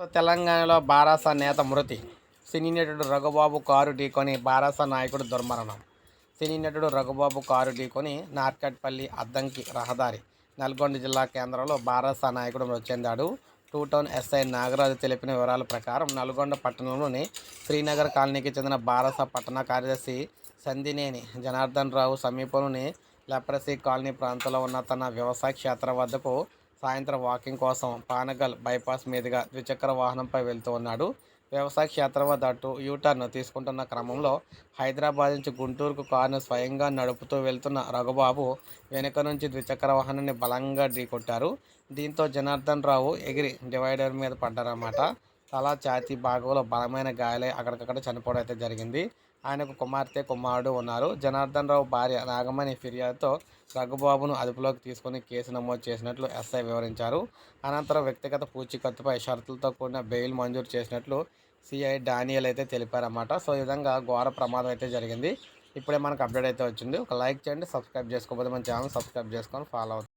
So తెలంగాణలో బారాస నేత మృతి. సినీ నటుడు రఘుబాబు కారు ఢీకొని బారాస నాయకుడు దుర్మరణం. సినీ నటుడు రఘుబాబు కారు ఢీకొని నార్కట్పల్లి అద్దంకి రహదారి. నల్గొండ జిల్లా కేంద్రంలో బారాస నాయకుడు మృతి చెందాడు. టూ టౌన్ ఎస్ఐ నాగరాజు తెలిపిన వివరాల ప్రకారం నల్గొండ పట్టణంలోని శ్రీనగర్ కాలనీకి చెందిన బారాస పట్టణ కార్యదర్శి సందినేని జనార్దన్ రావు సమీపంలోని లెప్రసీ కాలనీ ప్రాంతంలో ఉన్న తన వ్యవసాయ క్షేత్రం వద్దకు సాయంత్రం వాకింగ్ కోసం పానగల్ బైపాస్ మీదుగా ద్విచక్ర వాహనంపై వెళ్తూ ఉన్నాడు. వ్యవసాయ క్షేత్రం వద్ద అటు యూటర్న్ తీసుకుంటున్న క్రమంలో హైదరాబాద్ నుంచి గుంటూరుకు కారును స్వయంగా నడుపుతూ వెళ్తున్న రఘుబాబు వెనుక నుంచి ద్విచక్ర వాహనాన్ని బలంగా ఢీకొట్టారు. దీంతో జనార్దన్ రావు ఎగిరి డివైడర్ మీద పడ్డారన్నమాట. తల ఛాతి భాగంలో బలమైన గాయాలై అక్కడికక్కడ చనిపోవడం అయితే జరిగింది. ఆయనకు కుమార్తె కుమారుడు ఉన్నారు. జనార్దన్ రావు భార్య నాగమణి ఫిర్యాదుతో రఘుబాబును అదుపులోకి తీసుకొని కేసు నమోదు చేసినట్లు ఎస్ఐ వివరించారు. అనంతరం వ్యక్తిగత పూచీకత్తుపై షరతులతో కూడిన బెయిల్ మంజూరు చేసినట్లు సిఐ డానియల్ అయితే తెలిపారన్నమాట. సో ఈ విధంగా ఘోర ప్రమాదం అయితే జరిగింది. ఇప్పుడే మనకు అప్డేట్ అయితే వచ్చింది. ఒక లైక్ చేయండి సబ్స్క్రైబ్ చేసుకోకపోతే మన ఛానల్ సబ్స్క్రైబ్ చేసుకొని ఫాలో అవుతుంది